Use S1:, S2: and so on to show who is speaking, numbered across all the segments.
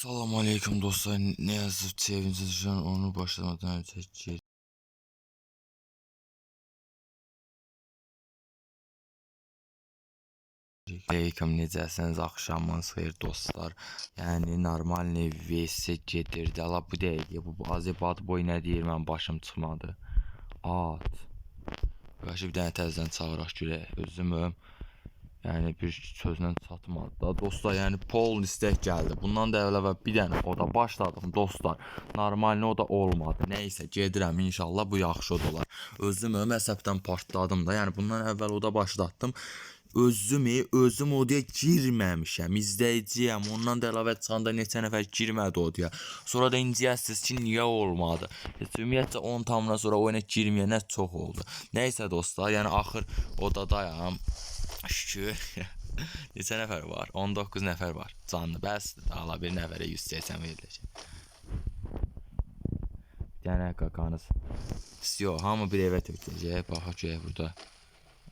S1: Salam aleyküm dostlar. Ne yazıp şu an onu başlamadan önce Aleyküm necəsiniz axşamınız xeyir dostlar. Yəni normal nevesi gedirdi. Ala bu dəqiqə bu Azəbad boy nə deyir mən başım çıxmadı. At. Qaşı bir dənə təzədən çağıraq görək özümü. Yəni bir sözlə çatmadı da dostlar. Yəni Paul istek gəldi. Bundan da əvvəl bir dənə o da başladım dostlar. Normalni o da olmadı. Nəysə gedirəm inşallah bu yaxşı olar. Özümü məsəbdən partladım da. Yəni bundan əvvəl o da başlatdım. Özümü özüm odaya girməmişəm. İzləyiciyəm. Ondan da əlavə çıxanda neçə nəfər girmədi odaya. Sonra da inciyəsiz ki, niyə olmadı? Heç ümumiyyətlə 10 tamdan sonra oyuna girməyənlər çox oldu. Nəysə dostlar, yəni axır odadayam. Şükür. Neçə nəfər var? 19 nəfər var. Canlı bəsdir. Hala bir nəfərə 180 veriləcək. Bir dənə qakanız. Yox, hamı bir evə töküləcək. Baxaq görək burada.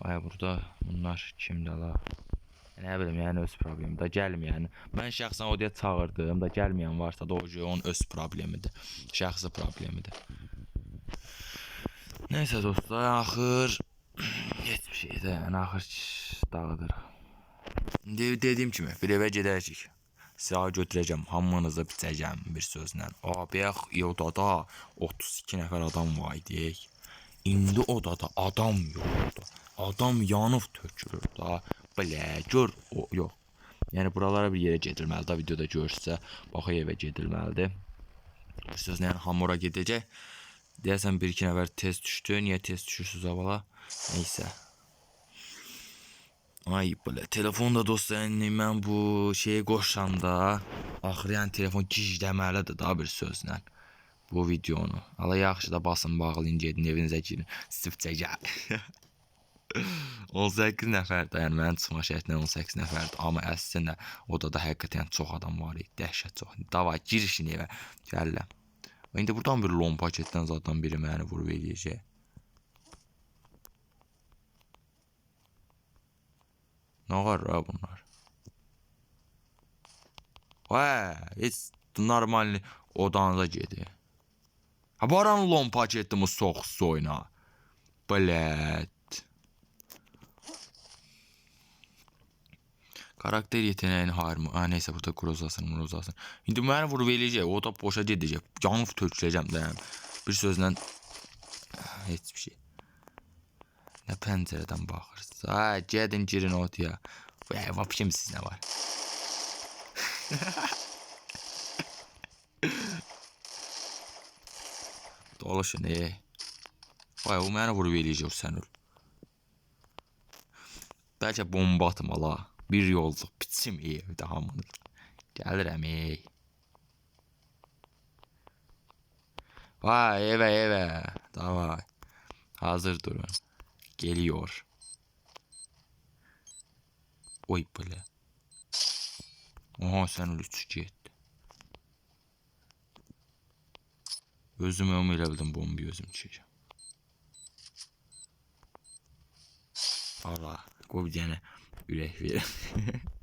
S1: Ay burada bunlar kimdə la? Nə bilim, yəni öz problemi də gəlməyən. Mən şəxsən odaya çağırdım da gəlməyən varsa da o şey onun öz problemidir. Şəxsi problemidir. Nəysə dostlar, axır heç bir şey də, yəni axır dağıdır. De dediyim kimi bir gedəcəyik. Silah götürəcəm, hamınızı biçəcəm bir sözlə. Abi, odada 32 nəfər adam var idi. İndi odada adam yoxdur. Adam yanıb tökülür da. Belə gör o yox. Yəni buralara bir yerə gedilməli da videoda görsə, bax evə gedilməlidir. Bir sözlə yəni hamura gedəcək. Deyəsən bir iki nəfər tez düşdü. Niyə tez düşürsüz avala? Nəysə. Ay belə telefonda dostlar yəni mən bu şeyi qoşanda axır yəni telefon gizləməlidir da bir sözlə bu videonu. Ala yaxşı da basın bağlayın gedin evinizə girin. Sifcə gəl. 18 nəfər də, yəni mənim çıxma şərtlə 18 nəfərdir. Amma əslində odada həqiqətən çox adam var idi. Dəhşət çox. Davay girişin evə. Gəlirəm. İndi buradan bir lom paketdən zaten biri məni vurub eləyəcək. Nə var ha bunlar? Vay, heç normal odanıza gedir. Ha baran lom paketimi sox oyna. Blət. Karakter yeteneğini hayır mı? Ha neyse burada grozasın grozasın. İndi məni vurub eləyəcək. O da boşa gedəcək. Yanıb töküləcəm də. Bir sözlə heç bir şey. Nə pəncərədən baxırsınız? Ha, gedin girin odaya. Vay, vapşe mi siz nə var? Dolaşın ey. Vay, o məni vurub eləyəcək sən öl. Bəlkə bomba atma. Bir yolluq biçim evdə hamınız. Gəlirəm ey. Vay eve eve. Davay. Hazır durun. Geliyor. Oy böyle. Oha sen üçüncü etti. Özüm ömür elə bildim bombayı özüm çəkəcəm. Allah, qoy bir dənə verim.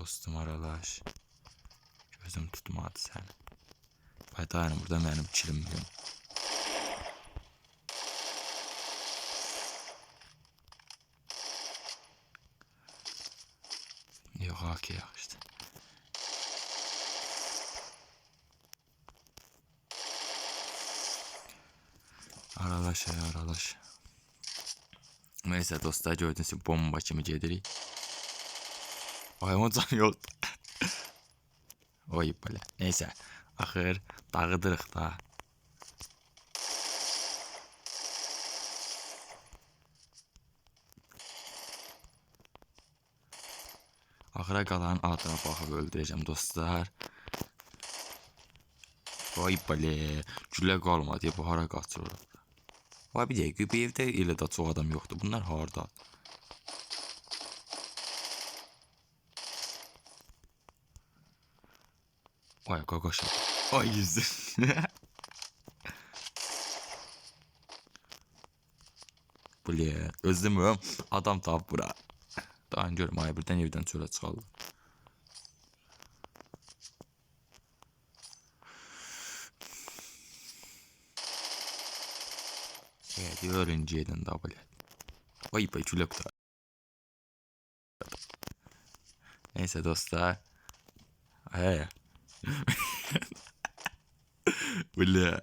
S1: Dostum aralaş. Gözüm tutmadı səni. Vay dayanın burada mənim kilim yok. Yok hak yok işte. Aralaş ya aralaş. Neyse dostlar gördüğünüz gibi bomba. Ay o can yok. Oy böyle. Neyse. Axır dağıdırıq da. Axıra qalan adına baxıb öldürəcəm dostlar. Vay belə, gülə qalmadı, bu hara qaçır. Vay bir dəqiqə, bir evdə elə də çox adam yoxdur. Bunlar harda? Oj, kogoś. Oj, Jezu. Bile, özlemiyorum. Adam tap bura. Daha önce görüm. Ay, birden evden çöle çıkaldı. Evet, öğrenciyeden daha bile. Vay be, çülek daha. Neyse dostlar. He. Böyle.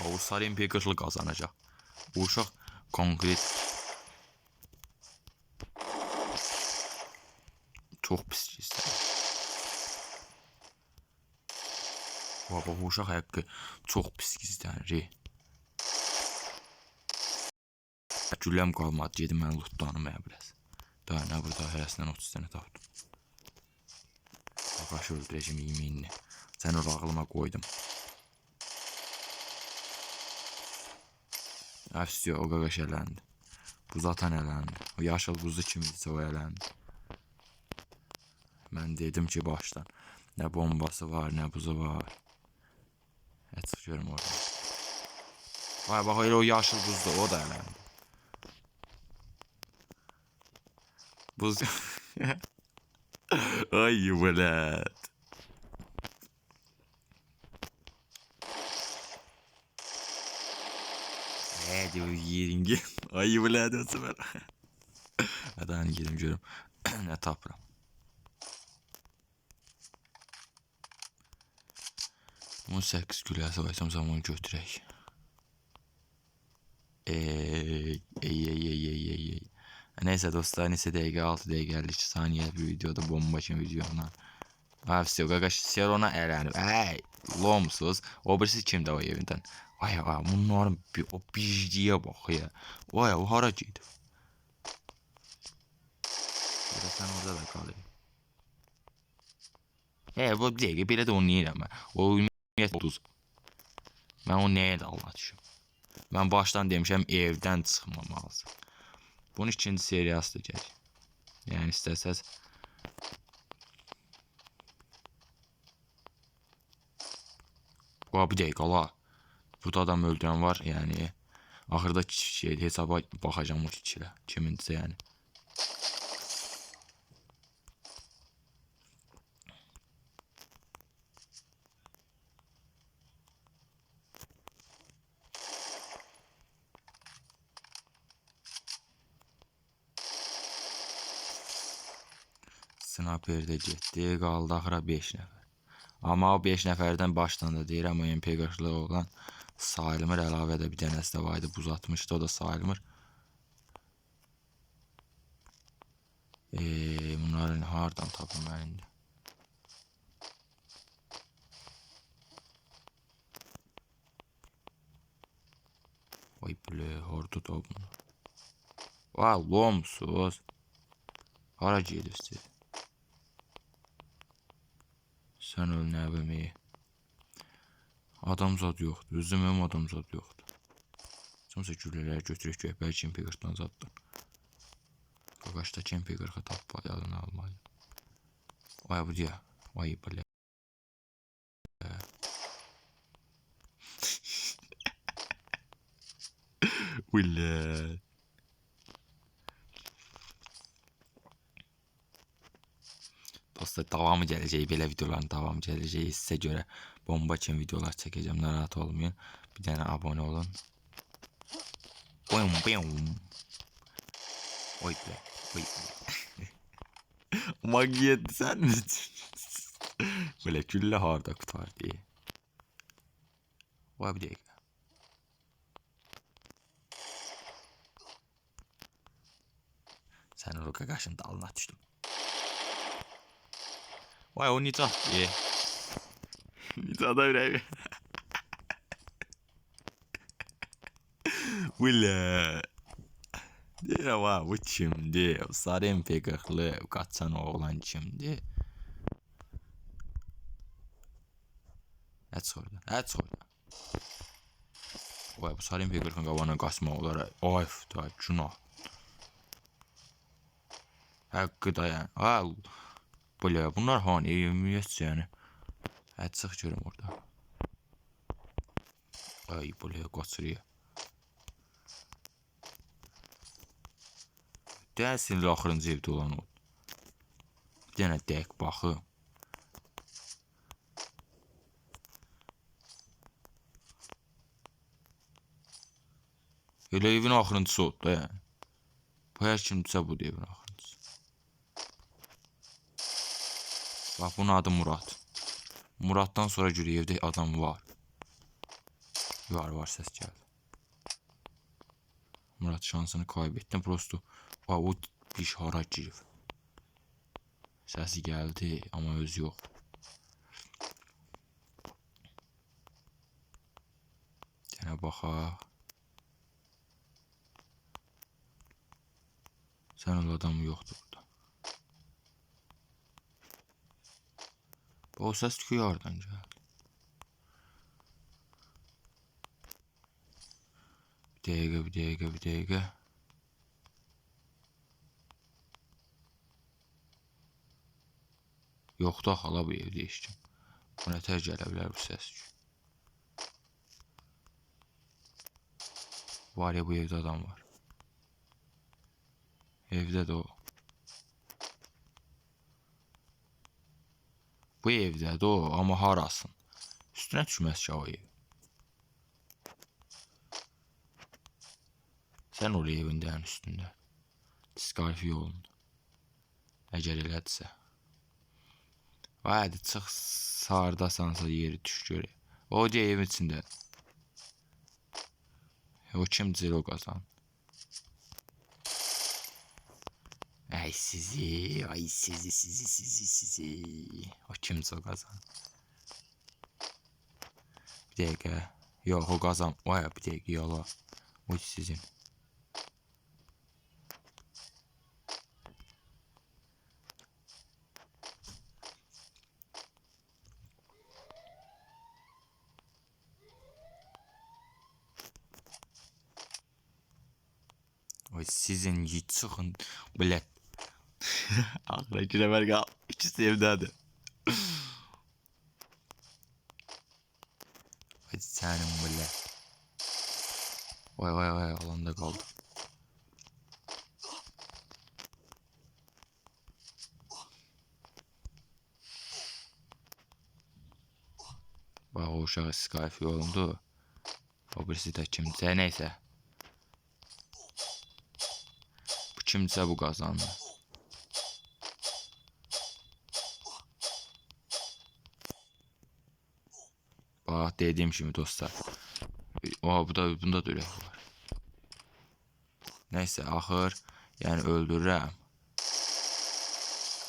S1: Avusar Imperial kazanacak. Bu uşaq konkret çok pis istedi. Baba bu uşaq haqqı çox pis gizlənir. Gülləm qalmadı, gedim mən lootlanmaya biraz. Daha nə burada hərəsindən 30 dənə tapdım. Qaqaş öldürəcəm yeminini. Sən o ağlıma qoydum. Əfs yox, o qaqaş eləndi. Bu zaten eləndi. O yaşıl buzlu kimidirsə o eləndi. Mən dedim ki başdan. Nə bombası var, nə buzu var. Heç görüm orada. Vay bax elə o yaşıl buzdu, o da eləndi. Buz... Ay velet. Hadi yiyelim gel. Ay velet o sefer. Hadi hani gidelim görüm. ne tapra. Bunu 8 gülə savaşsam zaman götürək. Ee, ey ey ey ey ey ey. Neyse dostlar neyse DG6 diye geldi. Saniye bir videoda bomba için videodan. Hepsi yok. Arkadaş Serona elendim. Ey lomsuz. O birisi kimdi o evinden. Vay vay bunların bir o bizdiye bak ya. Vay o haracıydı. Ya sen orada da kalayım. He bu değil. Belə də onu neyirəm mən. O ümumiyyət 30. Mən o nəyə də aldatışım. Mən başdan demişəm evdən çıxmamalısın. Bunun ikinci seriyası da gəlir. Yəni istəsəz Oha bir dəqiqə la. Burada adam öldürən var, yəni axırda şey hesaba baxacağam o kişilə. Kimindirsə yəni. Də getdi, qaldı axıra 5 nəfər. Amma o 5 nəfərdən başdan da deyirəm o MP qarşılığı olan sayılmır əlavə də bir dənəsi də var idi buz atmışdı o da sayılmır. Eee bunları hardan tapım mən indi? Vay ble hordu da bunu. Vay lomsuz. Hara gedirsiniz? Sən öl nə bilməyi. Adamzad yoxdur. Özüməm adamzad yoxdur. Sonsa güllələri götürək ki, bəlkə Kempiqırdan zaddır. Qaqaşda Kempiqırxı tapmalıyadını almalıyım. Ay bu diye. Ay bile. Willet. Dostlar davamı gələcək, belə videoların davamı gələcək. Sizə görə bomba kimi videolar çəkəcəm, narahat olmayın. Bir dənə abunə olun. Bum bum. Oy be, oy be. Magiyet sen misin? Böyle gülle harda kutar diye. Vay bir dakika. Sen o kakasın dalına düştüm. Vay o Nita. İyi. Nita da öyle. Ula. Deyirəm ha, bu kimdir? Sarı MP40-lı qaçan oğlan kimdir? Əç oradan, əç oradan. Vay, bu sarı MP40-ın qabağına qaçmaq olar. Ay, da günah. Haqqı da yəni. Bля, bunlar hani emniyet yani. Hədsə görüm orada. Ay, bля, qaçırıyor. Dərsin axırıncı evdə olan o. Bir dənə dək baxı. Elə evin axırıncısı oldu da yəni. Bu hər kimsə bu evin axırı. Bax bunun adı Murad. Muraddan sonra evdə adam var. Var var ses geldi. Murat şansını kaybettim. Prosto o bir hara girib. Səsi geldi ama öz yok. Yenə baxaq. Sən ol adam yoxdur burada. Bu o səs tükü yardan gəldi. Bir dəqiqə, bir dəqiqə, bir. Yoxdur axı hala bu evdə heç kim. Bu nətər gələ bilər bu səs? Var ya bu evdə adam var. Evdə də o. Bu evdədir o, amma harasın? Üstünə düşməz ki o ev. Sən oraya evindəyin üstündə. Diskalfi yolunda. Əgər elədirsə. Hadi çıx sardasansa yeri düş görək. O deyə evin içində. O kimdir o qazan? Ay sizi, ay sizi, sizi, sizi, sizi. O kimdir o qazan? Bir dəqiqə. Yox, o qazan. Vay, bir dəqiqə yola. O. Oy sizin bilet. Axıra girəmər qal. İkisi evdədir. Hadi sənin bilet. Vay vay vay alanda qaldı. Bax o uşaq Skype olundu. O birisi də kimsə neysə. Bu kimsə bu qazandı. Bax dediyim kimi dostlar. O bu da bunda da ürək var. Neysə axır yəni öldürürəm.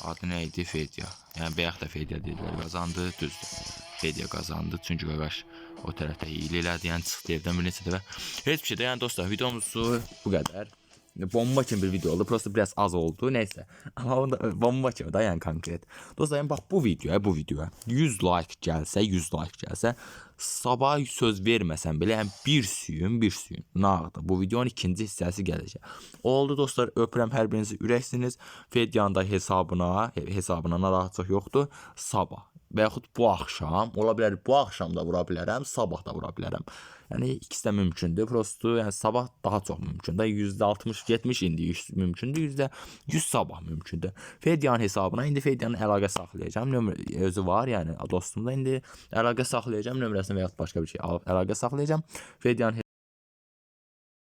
S1: Adı nə idi? Fedya. Yəni bayaq da Fedya dedilər. Qazandı, düzdür. Fedya qazandı. Çünki qaqaş o tərəfdə hiylə elədi. Yəni çıxdı evdən bir neçə dəfə. Heç şey də yəni dostlar videomuzu bu qədər. Bomba kimi bir video oldu. Prosta biraz az oldu. Neyse. Ama onda bomba kimi da yani konkret. Dostlar yani bak bu videoya bu videoya 100 like gelse 100 like gelse sabah söz verməsəm belə yəni bir suyun bir suyun nağdı. Bu videonun ikinci hissəsi gələcək. Oldu dostlar öpürəm hər birinizi ürəksiniz. Fedyanın da hesabına hesabına narahatlıq yoxdur. Sabah və yaxud bu axşam, ola bilər bu axşam da vura bilərəm, sabah da vura bilərəm. Yəni ikisi də mümkündür. Prosto yəni sabah daha çox mümkündür. %60-70 indi 100 mümkündür. %100 sabah mümkündür. Fedyanın hesabına indi Fedyanın əlaqə saxlayacağam. Nömrə özü var, yəni dostumda indi əlaqə saxlayacağam. Nömrəsini və yaxud başqa bir şey alıb əlaqə saxlayacağam. Fedyanın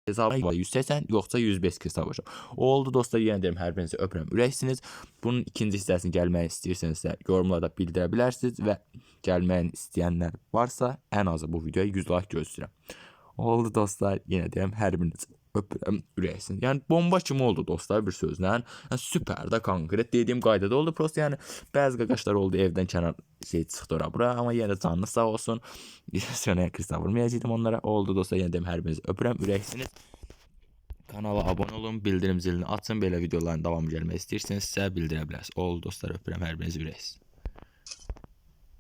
S1: hesabı 180 yoxsa 105 hesab olacaq. Oldu dostlar, yenə deyirəm hər birinizi öpürəm. Ürəksiniz. Bunun ikinci hissəsini gəlməyi istəyirsinizsə yorumlarda bildirə bilərsiniz və gəlməyin istəyənlər varsa ən azı bu videoya 100 like gözləyirəm. Oldu dostlar, yenə deyirəm hər birinizi öpürəm ürəksiniz. Yəni bomba kimi oldu dostlar bir sözlə. Yəni süper də konkret dediyim qaydada oldu. Prosta yəni bəzi qaqaşlar oldu evdən kənar şey çıxdı ora bura amma yenə də canlı sağ olsun. Sonra kristal vurmayacaqdım onlara. Oldu dostlar, yenə deyirəm hər birinizi öpürəm ürəksiniz. Kanala abunə olun, bildirim zilini açın. Belə videoların davamı gəlmək istəyirsinizsə bildirə bilərsiniz. Oldu dostlar, öpürəm hər birinizi ürəksiniz.